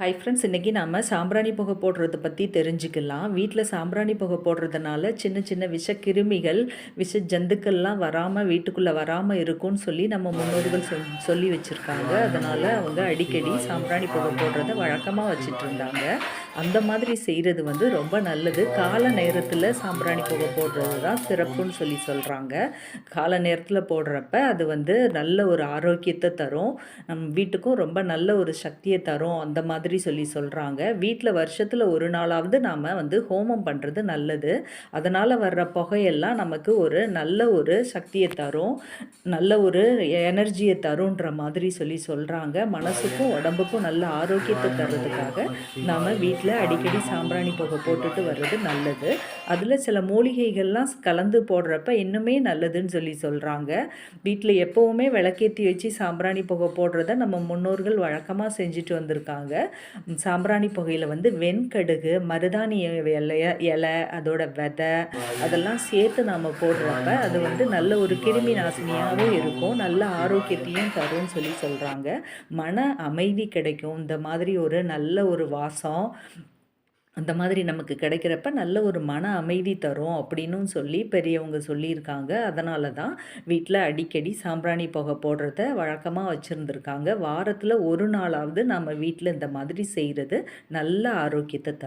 Hi friends இன்றைக்கி நாம் சாம்பிராணி புகை போடுறத பற்றி தெரிஞ்சுக்கலாம். வீட்டில் சாம்பிராணி புகை போடுறதுனால சின்ன சின்ன விஷக்கிருமிகள் விஷ ஜந்துக்கள்லாம் வராமல் வீட்டுக்குள்ளே வராமல் இருக்கும்னு சொல்லி நம்ம முன்னோர்கள் சொல் சொல்லி வச்சுருக்காங்க. அதனால் அவங்க அடிக்கடி சாம்பிராணி புகை போடுறத வழக்கமாக வச்சிட்டு இருந்தாங்க. அந்த மாதிரி செய்கிறது வந்து ரொம்ப நல்லது. கால நேரத்தில் சாம்பிராணி புகை போடுறது தான் சிறப்புன்னு சொல்லி சொல்கிறாங்க கால நேரத்தில் போடுறப்ப அது வந்து நல்ல ஒரு ஆரோக்கியத்தை தரும். நம் வீட்டுக்கும் ரொம்ப நல்ல ஒரு சக்தியை தரும் அந்த மாதிரி சொல்லி சொல்கிறாங்க வீட்டில் வருஷத்தில் ஒரு நாளாவது நாம் வந்து ஹோமம் பண்ணுறது நல்லது. அதனால் வர்ற புகையெல்லாம் நமக்கு ஒரு நல்ல ஒரு சக்தியை தரும். நல்ல ஒரு எனர்ஜியை தருன்ற மாதிரி சொல்லி சொல்கிறாங்க மனசுக்கும் உடம்புக்கும் நல்ல ஆரோக்கியத்தை தர்றதுக்காக நாம் வீட்டில் அடிக்கடி சாம்பிராணி புகை போட்டுட்டு வர்றது நல்லது. அதில் சில மூலிகைகள்லாம் கலந்து போடுறப்ப இன்னுமே நல்லதுன்னு சொல்லி சொல்கிறாங்க வீட்டில் எப்போவுமே விளக்கேற்றி வச்சு சாம்பிராணி புகை போடுறத நம்ம முன்னோர்கள் வழக்கமாக செஞ்சுட்டு வந்திருக்காங்க. சாம்பிராணி புகையில் வந்து வெண்கடுகு மருதாணி இலைய இலை அதோட விதை அதெல்லாம் சேர்த்து நாம் போடுறப்ப அது வந்து நல்ல ஒரு கிருமி நாசினியாகவும் இருக்கும். நல்ல ஆரோக்கியத்தையும் தரும்னு சொல்லி சொல்கிறாங்க மன அமைதி கிடைக்கும். இந்த மாதிரி ஒரு நல்ல ஒரு வாசம் அந்த மாதிரி நமக்கு கிடைக்கிறப்ப நல்ல ஒரு மன அமைதி தரும் அப்படின்னும் சொல்லி பெரியவங்க சொல்லியிருக்காங்க. அதனால தான் வீட்டில் அடிக்கடி சாம்பிராணி புகை போடுறத வழக்கமாக வச்சுருந்துருக்காங்க. வாரத்தில் ஒரு நாளாவது நம்ம வீட்டில் இந்த மாதிரி செய்கிறது நல்ல ஆரோக்கியத்தை தரும்.